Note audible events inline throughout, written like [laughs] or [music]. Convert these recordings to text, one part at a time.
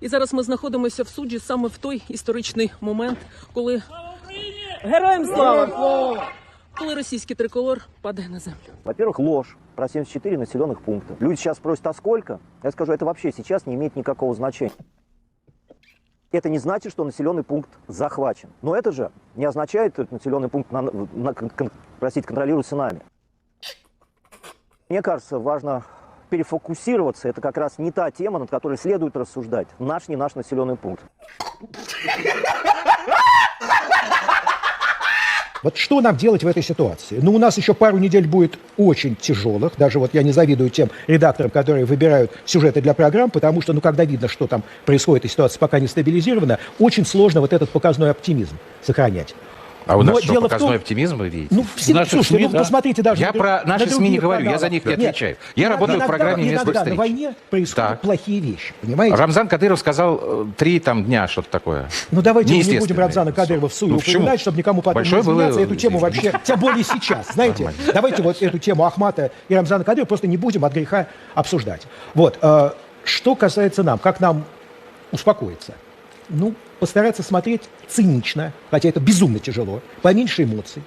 І зараз ми знаходимося в суді саме в той історичний момент, коли героям слава! Коли російський триколор падає на землю. Во-первых, ложь про 74 населенных пункта. Люди сейчас спросят, а сколько? Я скажу, это вообще сейчас не имеет никакого значения. Это не значит, что населенный пункт захвачен. Но это же не означает, что этот населенный пункт, на, на- кон- кон- простите, контролируется нами. Мне кажется, важно перефокусироваться. Это как раз не та тема, над которой следует рассуждать. Наш, не наш населенный пункт. Вот что нам делать в этой ситуации? Ну, у нас еще пару недель будет очень тяжелых. Даже вот я не завидую тем редакторам, которые выбирают сюжеты для программ, потому что, ну, когда видно, что там происходит, и ситуация пока не стабилизирована, очень сложно вот этот показной оптимизм сохранять. А у нас Но что, дело в показной том- оптимизм, вы видите? Ну, все, наших слушайте, СМИ, ну, да. посмотрите даже... Я на про наши на СМИ не говорю, я за них не Нет, отвечаю. Я иногда- работаю в иногда- программе «Место Иногда на встречи». войне происходят Так. плохие вещи, понимаете? Рамзан Кадыров сказал э, три там дня, что-то такое. Ну давайте мы не будем. Рамзана Кадырова в суе Ну, упоминать, чтобы никому потом Большое не изменяться. было Эту тему вообще, тем более сейчас, [laughs] знаете. Нормально. Давайте вот эту тему Ахмата и Рамзана Кадырова просто не будем от греха обсуждать. Вот. э, Что касается нам, как нам успокоиться? Ну, постараться смотреть цинично, хотя это безумно тяжело, поменьше эмоций,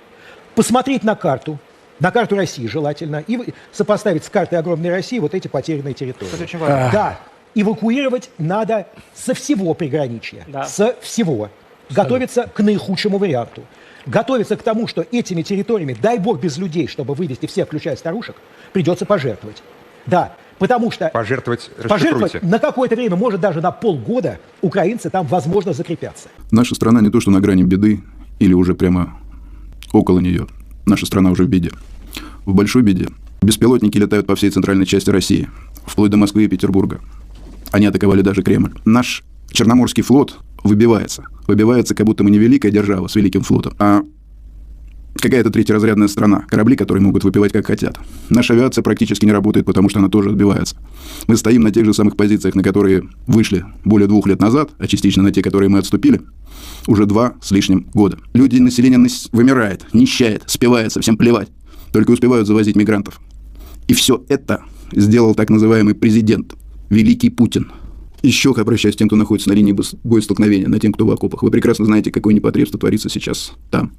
посмотреть на карту, на карту России желательно, и сопоставить с картой огромной России вот эти потерянные территории. Это очень важно. Да, эвакуировать надо со всего приграничья, Да. со всего. Готовиться к наихудшему варианту. Готовиться к тому, что этими территориями, дай бог без людей, чтобы вывести всех, включая старушек, придется пожертвовать. Да, потому что Пожертвовать, пожертвовать на какое-то время, может даже на полгода, украинцы там, возможно, закрепятся. Наша страна не то, что на грани беды или уже прямо около нее. Наша страна уже в беде. В большой беде. Беспилотники летают по всей центральной части России, вплоть до Москвы и Петербурга. Они атаковали даже Кремль. Наш Черноморский флот выбивается. Выбивается, как будто мы не великая держава с великим флотом, а какая-то третьеразрядная страна. Корабли, которые могут выпивать как хотят. Наша авиация практически не работает, потому что она тоже отбивается. Мы стоим на тех же самых позициях, на которые вышли более двух лет назад, а частично на те, которые мы отступили, уже два с лишним года. Люди, население нас- вымирает, нищает, спивается, всем плевать. Только успевают завозить мигрантов. И все это сделал так называемый президент, великий Путин. Еще обращаюсь к тем, кто находится на линии боестолкновения, на тем, кто в окопах. Вы прекрасно знаете, какое непотребство творится сейчас там.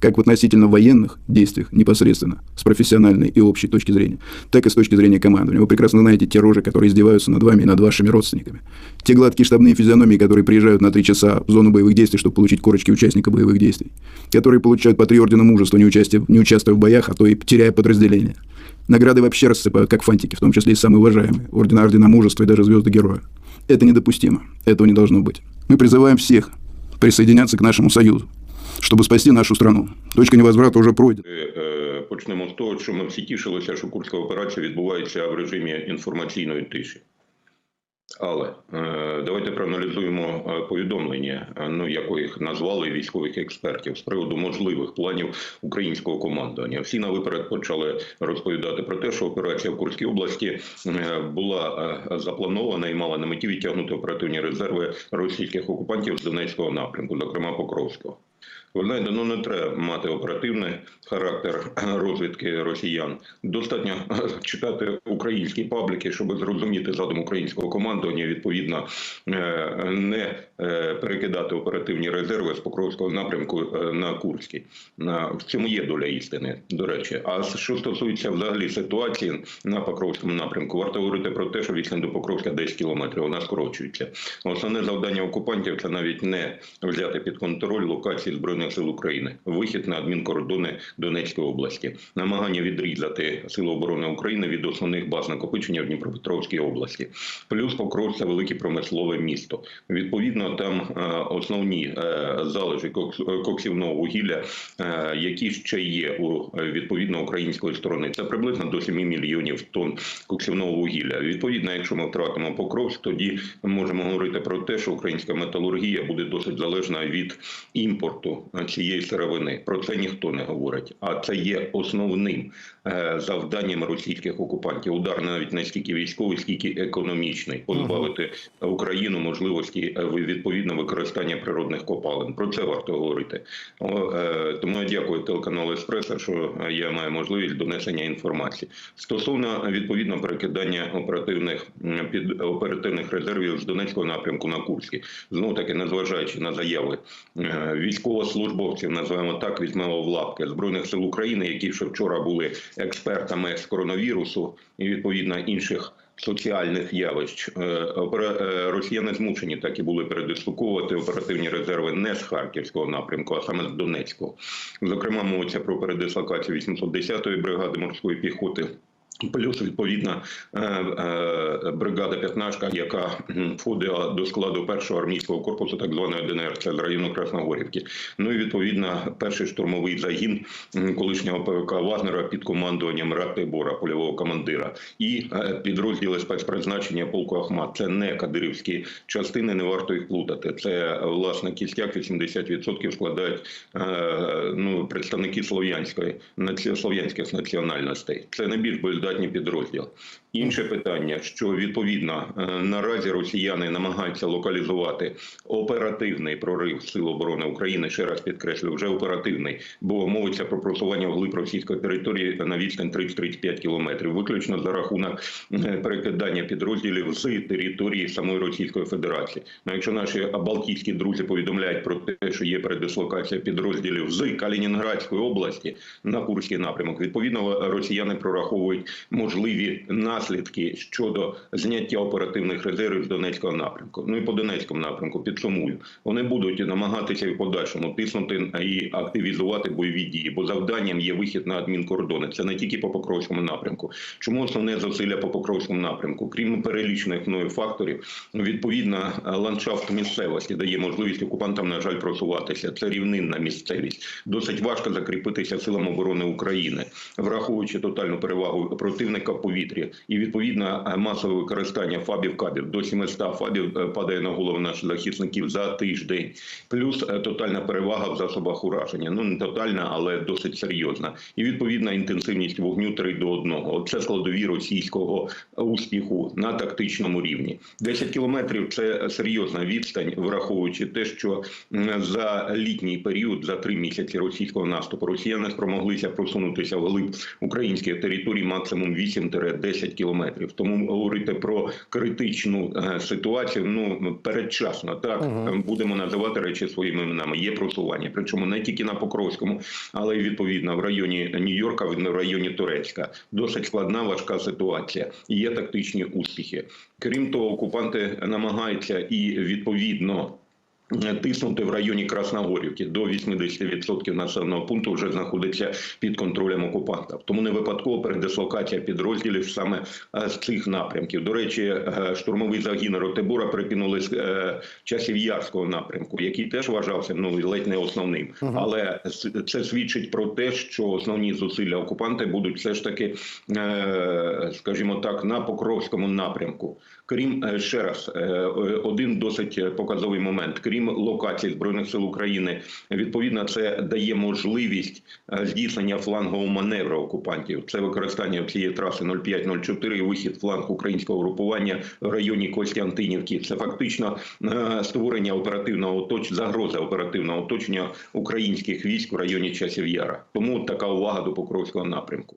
Как в относительно военных действиях непосредственно, с профессиональной и общей точки зрения, так и с точки зрения командования. Вы прекрасно знаете те рожи, которые издеваются над вами и над вашими родственниками. Те гладкие штабные физиономии, которые приезжают на три часа в зону боевых действий, чтобы получить корочки участника боевых действий. Которые получают по три ордена мужества, не участвуя, не участвуя в боях, а то и теряя подразделения. Награды вообще рассыпают, как фантики, в том числе и самые уважаемые. Ордена, ордена мужества и даже звезды героя. Это недопустимо. Этого не должно быть. Мы призываем всех присоединяться к нашему союзу, чтобы спасти нашу страну. Точка невозврата уже пройдена. Е, Почнемо з того, що ми всі тішилися, що курська операція відбувається в режимі інформаційної тиші. Але е, давайте проаналізуємо е, повідомлення, е, ну як їх назвали військових експертів з приводу можливих планів українського командування. Всі на виперед почали розповідати про те, що операція в Курській області е, була е, запланована і мала на меті відтягнути оперативні резерви російських окупантів з Донецького напрямку, зокрема Покровського. Ви знаєте, ну не треба мати оперативний характер [clears throat] розвідки росіян. Достатньо [clears throat] читати українські пабліки, щоб зрозуміти задум українського командування. Відповідно, е, не е, перекидати оперативні резерви з Покровського напрямку е, на Курський. В цьому є доля істини, до речі. А що стосується взагалі ситуації на Покровському напрямку, варто говорити про те, що відстань до Покровська 10 кілометрів, вона скорочується. Основне завдання окупантів це навіть не взяти під контроль локації збройних сил України, вихід на адмінкордони Донецької області, намагання відрізати сили оборони України від основних баз накопичення в Дніпропетровській області. Плюс Покров це велике промислове місто. Відповідно, там е, основні е, залежі коксівного вугілля, е, які ще є у е, відповідно української сторони. Це приблизно до 7 мільйонів тонн коксівного вугілля. Відповідно, якщо ми втратимо Покровськ, тоді можемо говорити про те, що українська металургія буде досить залежна від імпорту експорту е, цієї сировини. Про це ніхто не говорить. А це є основним е, завданням російських окупантів. Удар навіть не стільки військовий, скільки економічний, позбавити Україну можливості е, відповідно використання природних копалин. Про це варто говорити. Тому я дякую телеканалу Еспресо, що я маю можливість донесення інформації стосовно відповідно перекидання оперативних під оперативних резервів з Донецького напрямку на Курський. Знову таки, незважаючи на заяви е, військовослужбовців, називаємо так, візьмемо в лапки збройних сил України, які ще вчора були експертами з коронавірусу і відповідно інших. Соціальних явищ Е, е, росіяни змушені так і були передислоковувати оперативні резерви не з харківського напрямку, а саме з Донецького. Зокрема, мовиться про передислокацію 810-ї бригади морської піхоти. Плюс відповідна е, е, бригада «П'ятнашка», яка входила до складу першого армійського корпусу, так званої ДНР, це з району Красногорівки. Ну і відповідно перший штурмовий загін колишнього ПВК Вагнера під командуванням Ратибора, польового командира, і е, підрозділи спецпризначення полку Ахмат. Це не кадирівські частини, не варто їх плутати. Це власне кістяк 80% складають ну представники слов'янської слов'янських національностей. Це найбільш боєздатні підрозділ. Інше питання, що відповідно е, наразі росіяни намагаються локалізувати оперативний прорив Сил оборони України. Ще раз підкреслю, вже оперативний, бо мовиться про просування вглиб російської території на відстань 30-35 кілометрів, виключно за рахунок е, перекидання підрозділів з території самої Російської Федерації. Ну, якщо наші балтійські друзі повідомляють про те, що є передислокація підрозділів з Калінінградської області на Курський напрямок, відповідно росіяни прораховують можливі наслідки щодо зняття оперативних резервів з Донецького напрямку. Ну і по Донецькому напрямку підсумую. Вони будуть намагатися і в подальшому тиснути і активізувати бойові дії, бо завданням є вихід на адмінкордони. Це не тільки по Покровському напрямку. Чому основне зусилля по Покровському напрямку? Крім перелічених мною факторів, відповідно ландшафт місцевості дає можливість окупантам, на жаль, просуватися. Це рівнинна місцевість. Досить важко закріпитися силам оборони України, враховуючи тотальну перевагу противника в повітрі і відповідно масове використання фабів кабів до 700 фабів е, падає на голову наших захисників за тиждень. Плюс е, тотальна перевага в засобах ураження. Ну не тотальна, але досить серйозна. І відповідна інтенсивність вогню 3 до 1. Це складові російського успіху на тактичному рівні. 10 кілометрів це серйозна відстань, враховуючи те, що за літній період, за три місяці російського наступу, росіяни спромоглися просунутися вглиб українських територій максимум 8-10 кілометрів. Тому говорити про критичну е, ситуацію ну передчасно. Так Е, будемо називати речі своїми іменами. Є просування, причому не тільки на Покровському, але й відповідно в районі Нью-Йорка, в районі Турецька. Досить складна, важка ситуація. Є тактичні успіхи. Крім того, окупанти намагаються і відповідно. Тиснути в районі Красногорівки до 80% населеного пункту вже знаходиться під контролем окупантів. Тому не випадково передислокація підрозділів саме е, з цих напрямків. До речі, е, штурмовий загін Ротебура прикинули з е, часів Ярського напрямку, який теж вважався ну ледь не основним. Але це свідчить про те, що основні зусилля окупанти будуть все ж таки, скажімо так, на Покровському напрямку. Крім ще раз, один досить показовий момент. Крім локацій збройних сил України, відповідно, це дає можливість е, здійснення флангового маневру окупантів. Це використання цієї траси 05-04 і вихід фланг українського групування в районі Костянтинівки. Це фактично е, створення оперативного оточення, загроза оперативного оточення українських військ в районі часів Яра. Тому така увага до Покровського напрямку.